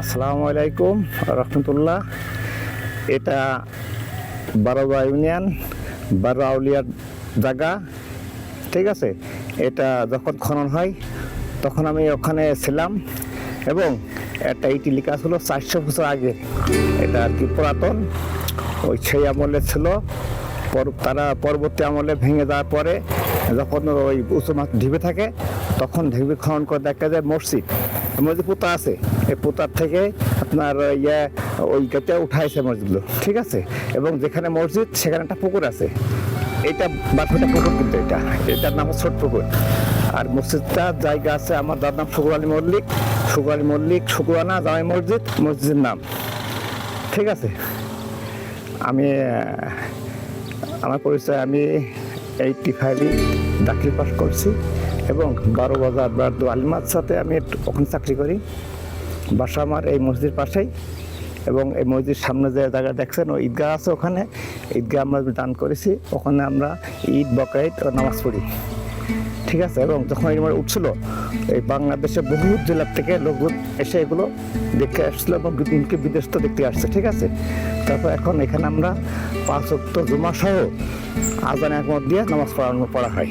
আসসালামু আলাইকুম, রহমতুল্লাহ। এটা বারোবা ইউনিয়ন বারো আউলিয়ার জায়গা, ঠিক আছে? এটা যখন খনন হয়, তখন আমি ওখানে ছিলাম এবং একটা ইটি লেখা ছিল চারশো বছর আগে। এটা আর কি পুরাতন। ওই সেই আমলে ছিল। তারা পরবর্তী আমলে ভেঙে যাওয়ার পরে যখন ওই উঁচু মাছ ঢিবে থাকে, তখন ঢিবে খনন করে দেখা যায় মসজিদ। মসজিদ পোতা আছে, এই পোতার থেকে আপনার ইয়ে ওই কেটে উঠাইছে মসজিদগুলো, ঠিক আছে? এবং যেখানে মসজিদ, সেখানে একটা পুকুর আছে। এটা বারোটা পুকুর কিন্তু এটা। এটার নাম হচ্ছে ছোট পুকুর। আর মসজিদটা জায়গা আছে আমার দাদার নাম শুকুর আলী মল্লিক। শুকুর আলী মল্লিক, শুকুরানা জামাই মসজিদ, মসজিদের নাম। ঠিক আছে? আমি আমার পরিচয় আমি এইটটি ফাইভে চাকরি পাশ করছি এবং বারো বাজার বারদু আলিমার সাথে আমি ওখানে চাকরি করি। বাসা আমার এই মসজিদের পাশেই এবং এই মসজিদের সামনে যে জায়গা দেখছেন, ওই ঈদগাহ আছে ওখানে। ঈদগাহ আমরা দান করেছি। ওখানে আমরা ঈদ বকরা ঈদ ও নামাজ পড়ি। ঠিক আছে, এবং যখন এগুলো উঠছিল, এই বাংলাদেশে বহু জেলার থেকে লোকজন এসে এগুলো দেখতে আসছিল এবং বিদেশ তো দেখতে আসছে, ঠিক আছে? তারপর এখন এখানে আমরা পাঁচ অক্ট জমা সহ আজান একমত দিয়ে নামাজ পড়ানো পড়া হয়।